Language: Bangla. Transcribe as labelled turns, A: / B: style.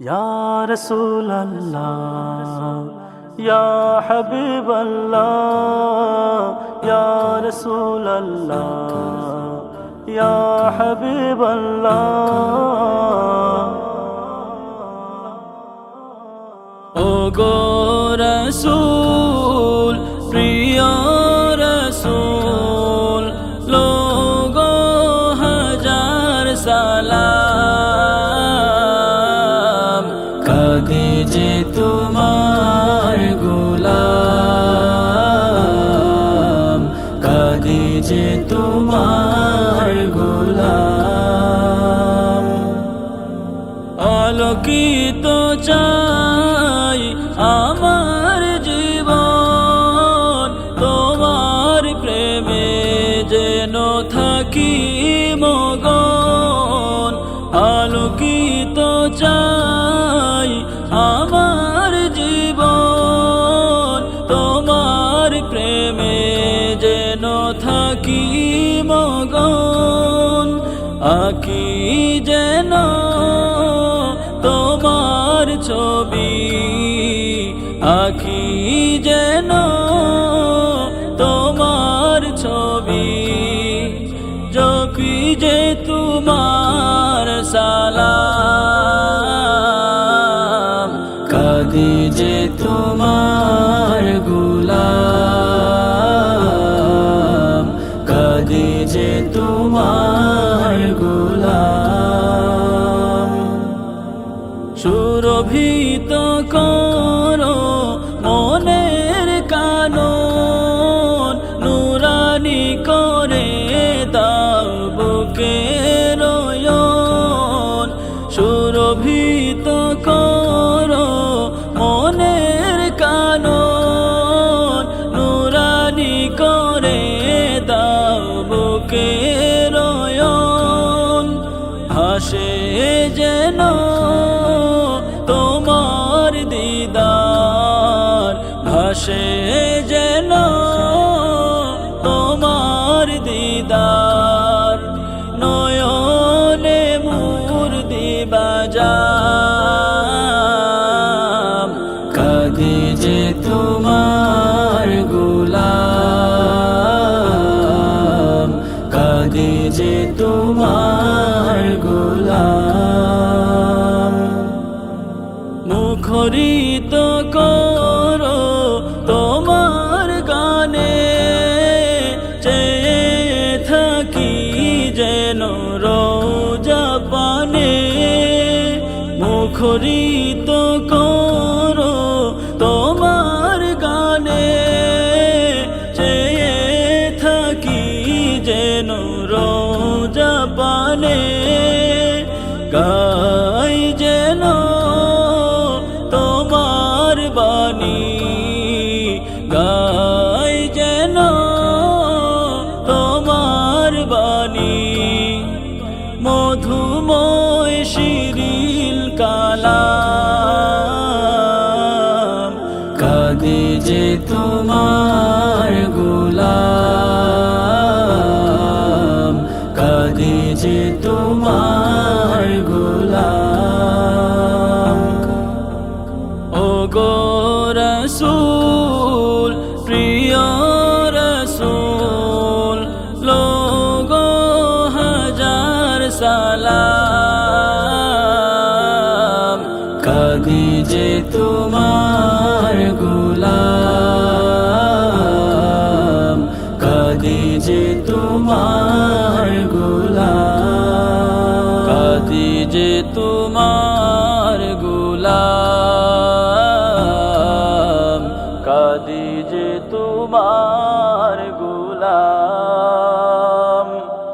A: يا رسول الله يا حبيب الله يا رسول الله يا حبيب الله أوغو رسول যে তোমার গোলাম। আলোকিত চাই আমার জীবন তোমার প্রেমে যেন থাকি মগন। আলোকিত চাই যেন থাকি মগন, আকি যেন তোমার ছবি আখি যেন তোমার ছবি। জপি যে তোমার সালাম, কাদি যে তোমার তোমার গোলা সুরভিত করো হাসে যেন তোমার দিদার। ভাসে যেন তোমার দিদার। নয়নে মূর্তি বাজাম কাঁদে যে তোমার গোলাম। কাঁদে যে তোমার মুখরিত করো তোমার গানে। চেয়ে থাকি যেন রোজা পানে। মুখরিত করো তোমার গানে। চেয়ে থাকি যেন রোজা পানে। গাই গাই যেন তোমার বাণী। মধুময় শিরিল কালাম, কাঁদে যে তোমার গোলাম, কাঁদে যে তোমার গোলাম। ও গো রসুল সালাম কাদি যে তোমার গুলাম কাদি যে তোমার